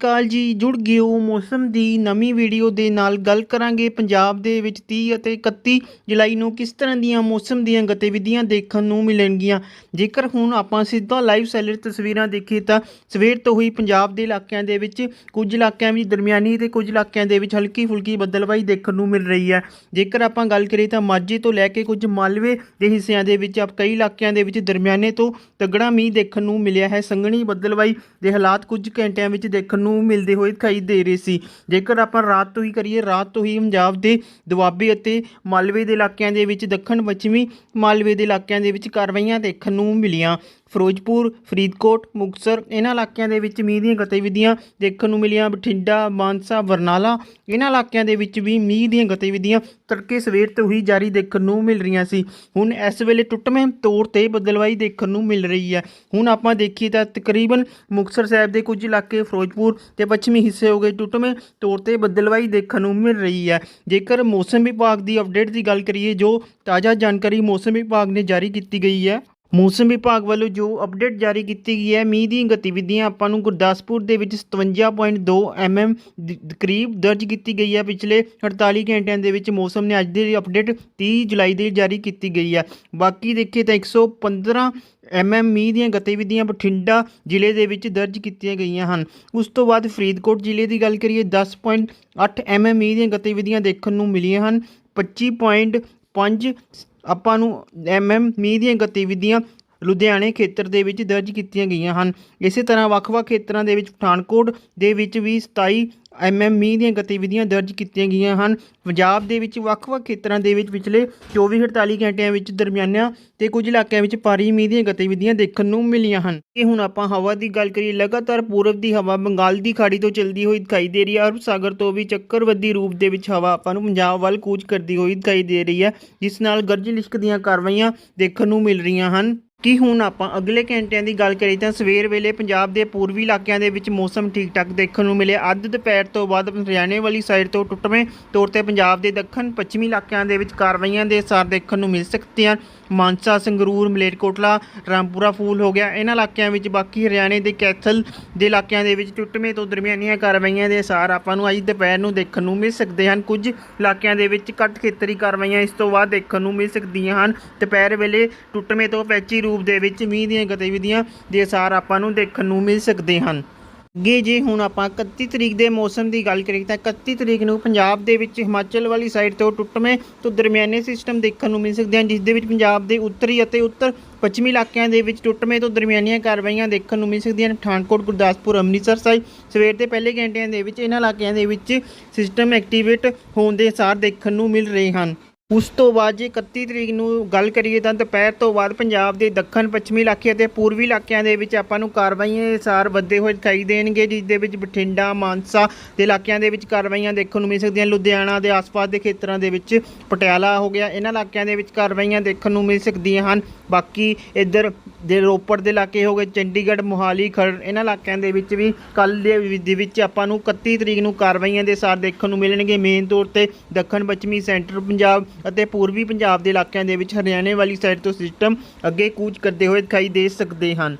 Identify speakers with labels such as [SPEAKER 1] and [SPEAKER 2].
[SPEAKER 1] ਕਾਲ ਜੀ, ਜੁੜ ਗਿਓ ਮੌਸਮ ਦੀ ਨਵੀਂ ਵੀਡੀਓ ਦੇ ਨਾਲ ਗੱਲ ਕਰਾਂਗੇ ਪੰਜਾਬ ਦੇ ਵਿੱਚ 30 ਅਤੇ 31 ਜੁਲਾਈ ਨੂੰ ਕਿਸ ਤਰ੍ਹਾਂ ਦੀਆਂ ਮੌਸਮ ਦੀਆਂ ਗਤੀਵਿਧੀਆਂ ਦੇਖਣ ਨੂੰ ਮਿਲਣਗੀਆਂ। ਜੇਕਰ ਹੁਣ ਆਪਾਂ ਸਿੱਧਾ ਲਾਈਵ ਸੈਲਰ ਤਸਵੀਰਾਂ ਦੇਖੀਏ ਤਾਂ ਸਵੇਰ ਤੋਂ ਹੀ ਪੰਜਾਬ ਦੇ ਇਲਾਕਿਆਂ ਦੇ ਵਿੱਚ ਕੁਝ ਇਲਾਕਿਆਂ ਵਿੱਚ ਦਰਮਿਆਨੀ ਤੇ ਕੁਝ ਇਲਾਕਿਆਂ ਦੇ ਵਿੱਚ ਹਲਕੀ ਫੁਲਕੀ ਬੱਦਲਬਾਈ ਦੇਖਣ ਨੂੰ ਮਿਲ ਰਹੀ ਹੈ। ਜੇਕਰ ਆਪਾਂ ਗੱਲ ਕਰੀਏ ਤਾਂ ਮਾਝੇ ਤੋਂ ਲੈ ਕੇ ਕੁਝ ਮਾਲਵੇ ਦੇ ਹਿੱਸਿਆਂ ਦੇ ਵਿੱਚ ਆਪ ਕਈ ਇਲਾਕਿਆਂ ਦੇ ਵਿੱਚ ਦਰਮਿਆਨੇ ਤੋਂ ਤਗੜਾ ਮੀਂਹ ਦੇਖਣ ਨੂੰ ਮਿਲਿਆ ਹੈ। ਸੰਘਣੀ ਬੱਦਲਬਾਈ ਦੇ ਹਾਲਾਤ ਕੁਝ ਘੰਟਿਆਂ ਵਿੱਚ ਦੇਖਣ ਨੂੰ ਮਿਲਦੇ ਹੋਏ ਦਿਖਾਈ ਦੇ ਰਹੇ ਸੀ। ਜੇਕਰ ਆਪਾਂ ਰਾਤ ਤੋਂ ਹੀ ਕਰੀਏ, ਰਾਤ ਤੋਂ ਹੀ ਪੰਜਾਬ ਦੇ ਦੁਆਬੇ ਅਤੇ ਮਾਲਵੇ ਦੇ ਇਲਾਕਿਆਂ ਦੇ ਵਿੱਚ ਦੱਖਣ ਪੱਛਮੀ ਮਾਲਵੇ ਦੇ ਇਲਾਕਿਆਂ ਦੇ ਵਿੱਚ ਕਾਰਵਾਈਆਂ ਦੇਖਣ ਨੂੰ ਮਿਲੀਆਂ। ਫਿਰੋਜ਼ਪੁਰ, ਫਰੀਦਕੋਟ, ਮੁਕਤਸਰ, ਇਹਨਾਂ ਇਲਾਕਿਆਂ ਦੇ ਵਿੱਚ ਮੀਂਹ ਦੀਆਂ ਗਤੀਵਿਧੀਆਂ ਦੇਖਣ ਨੂੰ ਮਿਲੀਆਂ। ਬਠਿੰਡਾ, ਮਾਨਸਾ, ਬਰਨਾਲਾ, ਇਹਨਾਂ ਇਲਾਕਿਆਂ ਦੇ ਵਿੱਚ ਵੀ ਮੀਂਹ ਦੀਆਂ ਗਤੀਵਿਧੀਆਂ ਤੜਕੇ ਸਵੇਰ ਤੋਂ ਹੀ ਜਾਰੀ ਦੇਖਣ ਨੂੰ ਮਿਲ ਰਹੀਆਂ ਸੀ। ਹੁਣ ਇਸ ਵੇਲੇ ਟੁੱਟਵੇਂ ਤੌਰ ਤੇ ਬਦਲਵਾਈ ਦੇਖਣ ਨੂੰ ਮਿਲ ਰਹੀ ਹੈ। ਹੁਣ ਆਪਾਂ ਦੇਖੀਏ ਤਾਂ ਤਕਰੀਬਨ ਮੁਕਤਸਰ ਸਾਹਿਬ ਦੇ ਕੁਝ ਇਲਾਕੇ, ਫਿਰੋਜ਼ਪੁਰ ਤੇ ਪੱਛਮੀ ਹਿੱਸੇ ਹੋ ਗਏ ਟੁੱਟਵੇਂ ਤੌਰ ਤੇ ਬਦਲਵਾਈ ਦੇਖਣ ਨੂੰ ਮਿਲ ਰਹੀ ਹੈ। ਜੇਕਰ ਮੌਸਮ ਵਿਭਾਗ ਦੀ ਅਪਡੇਟ ਦੀ ਗੱਲ ਕਰੀਏ, ਜੋ ਤਾਜ਼ਾ ਜਾਣਕਾਰੀ ਮੌਸਮ ਵਿਭਾਗ ਨੇ ਜਾਰੀ ਕੀਤੀ ਗਈ ਹੈ ਮੌਸਮ ਵਿਭਾਗ ਵੱਲੋਂ ਜੋ ਅਪਡੇਟ ਜਾਰੀ ਕੀਤੀ ਗਈ ਹੈ, ਮੀਂਹ ਦੀਆਂ ਗਤੀਵਿਧੀਆਂ ਆਪਾਂ ਨੂੰ ਗੁਰਦਾਸਪੁਰ ਦੇ ਵਿੱਚ 57.2 mm ਦੇ ਕਰੀਬ ਦਰਜ ਕੀਤੀ ਗਈ ਹੈ। ਪਿਛਲੇ 48 ਘੰਟਿਆਂ ਦੇ ਵਿੱਚ ਮੌਸਮ ਨੇ ਅੱਜ ਦੀ ਅਪਡੇਟ 30 ਜੁਲਾਈ ਦੀ ਜਾਰੀ ਕੀਤੀ ਗਈ ਹੈ। ਬਾਕੀ ਦੇਖੀਏ ਤਾਂ 115 ਐਮਐਮ ਮੀਂਹ ਦੀਆਂ ਗਤੀਵਿਧੀਆਂ ਬਠਿੰਡਾ ਜ਼ਿਲ੍ਹੇ ਦੇ ਵਿੱਚ ਦਰਜ ਕੀਤੀਆਂ ਗਈਆਂ ਹਨ। ਉਸ ਤੋਂ ਬਾਅਦ ਫਰੀਦਕੋਟ ਜ਼ਿਲ੍ਹੇ ਦੀ ਗੱਲ ਕਰੀਏ 10.8 ਐਮਐਮ ਮੀਂਹ ਦੀਆਂ ਗਤੀਵਿਧੀਆਂ ਦੇਖਣ ਨੂੰ ਮਿਲੀਆਂ ਹਨ। 25.5 ਆਪਾਂ ਨੂੰ ਐਮਐਮ ਮੀਂਹ ਦੀਆਂ ਗਤੀਵਿਧੀਆਂ ਲੁਧਿਆਣੇ ਖੇਤਰ ਦੇ ਵਿੱਚ ਦਰਜ ਕੀਤੀਆਂ ਗਈਆਂ ਹਨ। ਇਸੇ ਤਰ੍ਹਾਂ ਵੱਖ-ਵੱਖ ਖੇਤਰਾਂ ਦੇ ਵਿੱਚ ਪਠਾਨਕੋਟ ਦੇ ਵਿੱਚ ਵੀ 27 ਐਮਐਮ ਮੀਂਹ ਦੀਆਂ ਗਤੀਵਿਧੀਆਂ ਦਰਜ ਕੀਤੀਆਂ ਗਈਆਂ ਹਨ। ਪੰਜਾਬ ਦੇ ਵਿੱਚ ਵੱਖ-ਵੱਖ ਖੇਤਰਾਂ ਦੇ ਵਿੱਚ ਪਿਛਲੇ 24-48 ਘੰਟਿਆਂ ਵਿੱਚ ਦਰਮਿਆਨਾ ਤੇ ਕੁਝ ਇਲਾਕਿਆਂ ਵਿੱਚ ਭਾਰੀ ਮੀਂਹ ਦੀਆਂ ਗਤੀਵਿਧੀਆਂ ਦੇਖਣ ਨੂੰ ਮਿਲੀਆਂ ਹਨ। ਇਹ ਹੁਣ ਆਪਾਂ ਹਵਾ ਦੀ ਗੱਲ ਕਰੀਏ, ਲਗਾਤਾਰ ਪੂਰਬ ਦੀ ਹਵਾ ਬੰਗਾਲ ਦੀ ਖਾੜੀ ਤੋਂ ਚੱਲਦੀ ਹੋਈ ਦਿਖਾਈ ਦੇ ਰਹੀ ਹੈ। ਅਰਬ ਸਾਗਰ ਤੋਂ ਵੀ ਚੱਕਰਵੱਦੀ ਰੂਪ ਦੇ ਵਿੱਚ ਹਵਾ ਆਪਾਂ ਨੂੰ ਪੰਜਾਬ ਵੱਲ ਕੂਚ ਕਰਦੀ ਹੋਈ ਦਿਖਾਈ ਦੇ ਰਹੀ ਹੈ, ਜਿਸ ਨਾਲ ਗਰਜ ਲਿਸ਼ਕ ਦੀਆਂ ਕਾਰਵਾਈਆਂ ਦੇਖਣ ਨੂੰ ਮਿਲ ਰਹੀਆਂ ਹਨ। ਕਿ ਹੁਣ ਆਪਾਂ ਅਗਲੇ ਘੰਟਿਆਂ ਦੀ ਗੱਲ ਕਰੀਏ ਤਾਂ ਸਵੇਰ ਵੇਲੇ ਪੰਜਾਬ ਦੇ ਪੂਰਬੀ ਇਲਾਕਿਆਂ ਦੇ ਵਿੱਚ ਮੌਸਮ ਠੀਕ ਠਾਕ ਦੇਖਣ ਨੂੰ ਮਿਲੇ ਅੱਧ ਦੁਪਹਿਰ ਤੋਂ ਬਾਅਦ ਹਰਿਆਣੇ ਵਾਲੀ ਸਾਈਡ ਤੋਂ ਟੁੱਟਵੇਂ ਤੌਰ ਤੇ ਪੰਜਾਬ ਦੇ ਦੱਖਣ ਪੱਛਮੀ ਇਲਾਕਿਆਂ ਦੇ ਵਿੱਚ ਕਾਰਵਾਈਆਂ ਦੇ ਅਸਰ ਦੇਖਣ ਨੂੰ ਮਿਲ ਸਕਦੇ ਹਨ ਮਾਨਸਾ, ਸੰਗਰੂਰ, ਮਲੇਰਕੋਟਲਾ, ਰਾਮਪੁਰਾ ਫੂਲ ਹੋ ਗਿਆ। ਇਹਨਾਂ ਇਲਾਕਿਆਂ ਵਿੱਚ ਬਾਕੀ ਹਰਿਆਣੇ ਦੇ ਕੈਥਲ ਦੇ ਇਲਾਕਿਆਂ ਦੇ ਵਿੱਚ ਟੁੱਟਵੇਂ ਤੋਂ ਦਰਮਿਆਨੀਆਂ ਕਾਰਵਾਈਆਂ ਦੇ ਅਸਰ ਆਪਾਂ ਨੂੰ ਅੱਜ ਦੁਪਹਿਰ ਨੂੰ ਦੇਖਣ ਨੂੰ ਮਿਲ ਸਕਦੇ ਹਨ। ਕੁਝ ਇਲਾਕਿਆਂ ਦੇ ਵਿੱਚ ਘੱਟ ਖੇਤਰੀ ਕਾਰਵਾਈਆਂ ਇਸ ਤੋਂ ਬਾਅਦ ਦੇਖਣ ਨੂੰ ਮਿਲ ਸਕਦੀਆਂ ਹਨ। ਦੁਪਹਿਰ ਵੇਲੇ ਟੁੱਟਵੇਂ ਤੋਂ ਪੈਚੀ ਰੂ ਰੂਪ ਦੇ ਵਿੱਚ ਮੀਂਹ ਦੀਆਂ ਗਤੀਵਿਧੀਆਂ ਦੇ ਅਸਰ ਆਪਾਂ ਨੂੰ ਦੇਖਣ ਨੂੰ ਮਿਲ ਸਕਦੇ ਹਨ। ਅੱਗੇ ਜੇ ਹੁਣ ਆਪਾਂ 31 ਤਰੀਕ ਦੇ ਮੌਸਮ ਦੀ ਗੱਲ ਕਰੀਏ ਤਾਂ 31 ਤਰੀਕ ਨੂੰ ਪੰਜਾਬ ਦੇ ਵਿੱਚ ਹਿਮਾਚਲ ਵਾਲੀ ਸਾਈਡ ਤੋਂ ਟੁੱਟਵੇਂ ਤੋਂ ਦਰਮਿਆਨੇ ਸਿਸਟਮ ਦੇਖਣ ਨੂੰ ਮਿਲ ਸਕਦੇ ਹਨ, ਜਿਸ ਦੇ ਵਿੱਚ ਪੰਜਾਬ ਦੇ ਉੱਤਰੀ ਅਤੇ ਉੱਤਰ ਪੱਛਮੀ ਇਲਾਕਿਆਂ ਦੇ ਵਿੱਚ ਟੁੱਟਵੇਂ ਤੋਂ ਦਰਮਿਆਨੀਆਂ ਕਾਰਵਾਈਆਂ ਦੇਖਣ ਨੂੰ ਮਿਲ ਸਕਦੀਆਂ ਹਨ। ਪਠਾਨਕੋਟ, ਗੁਰਦਾਸਪੁਰ, ਅੰਮ੍ਰਿਤਸਰ ਸਾਹਿਬ ਸਵੇਰ ਦੇ ਪਹਿਲੇ ਘੰਟਿਆਂ ਦੇ ਵਿੱਚ ਇਹਨਾਂ ਇਲਾਕਿਆਂ ਦੇ ਵਿੱਚ ਸਿਸਟਮ ਐਕਟੀਵੇਟ ਹੋਣ ਦੇ ਅਸਾਰ ਦੇਖਣ ਨੂੰ ਮਿਲ ਰਹੇ ਹਨ। ਉਸ ਤੋਂ ਬਾਅਦ ਜੇ 31 ਤਰੀਕ ਨੂੰ ਗੱਲ ਕਰੀਏ ਤਾਂ ਦੁਪਹਿਰ ਤੋਂ ਬਾਅਦ ਪੰਜਾਬ ਦੇ ਦੱਖਣ, ਪੱਛਮੀ ਇਲਾਕੇ ਅਤੇ ਪੂਰਬੀ ਇਲਾਕਿਆਂ ਦੇ ਵਿੱਚ ਆਪਾਂ ਨੂੰ ਕਾਰਵਾਈਆਂ ਦੇ ਸਾਰ ਵੱਧੇ ਹੋਏ ਦਿਖਾਈ ਦੇਣਗੇ, ਜਿਸ ਦੇ ਵਿੱਚ ਬਠਿੰਡਾ, ਮਾਨਸਾ ਦੇ ਇਲਾਕਿਆਂ ਦੇ ਵਿੱਚ ਕਾਰਵਾਈਆਂ ਦੇਖਣ ਨੂੰ ਮਿਲ ਸਕਦੀਆਂ, ਲੁਧਿਆਣਾ ਦੇ ਆਸ-ਪਾਸ ਦੇ ਖੇਤਰਾਂ ਦੇ ਵਿੱਚ ਪਟਿਆਲਾ ਹੋ ਗਿਆ, ਇਹਨਾਂ ਇਲਾਕਿਆਂ ਦੇ ਵਿੱਚ ਕਾਰਵਾਈਆਂ ਦੇਖਣ ਨੂੰ ਮਿਲ ਸਕਦੀਆਂ ਹਨ। ਬਾਕੀ ਇੱਧਰ ਦੇ ਰੋਪੜ ਦੇ ਇਲਾਕੇ ਹੋ ਗਏ, ਚੰਡੀਗੜ੍ਹ, ਮੋਹਾਲੀ, ਖਰੜ, ਇਹਨਾਂ ਇਲਾਕਿਆਂ ਦੇ ਵਿੱਚ ਵੀ ਕੱਲ ਦੇ ਵਿ- ਦੇ ਵਿੱਚ ਆਪਾਂ ਨੂੰ 31 ਤਰੀਕ ਨੂੰ ਕਾਰਵਾਈਆਂ ਦੇ ਸਾਰ ਦੇਖਣ ਨੂੰ ਮਿਲਣਗੇ। ਮੇਨ ਤੌਰ ਤੇ ਦੱਖਣ ਪੱਛਮੀ ਸੈਂਟਰ ਪੰਜਾਬ ਅਤੇ ਪੂਰਬੀ ਪੰਜਾਬ ਦੇ ਇਲਾਕਿਆਂ ਦੇ ਵਿੱਚ ਹਰਿਆਣੇ ਵਾਲੀ ਸਾਈਡ ਤੋਂ ਸਿਸਟਮ ਅੱਗੇ ਕੂਚ ਕਰਦੇ ਹੋਏ ਦਿਖਾਈ ਦੇ ਸਕਦੇ ਹਨ।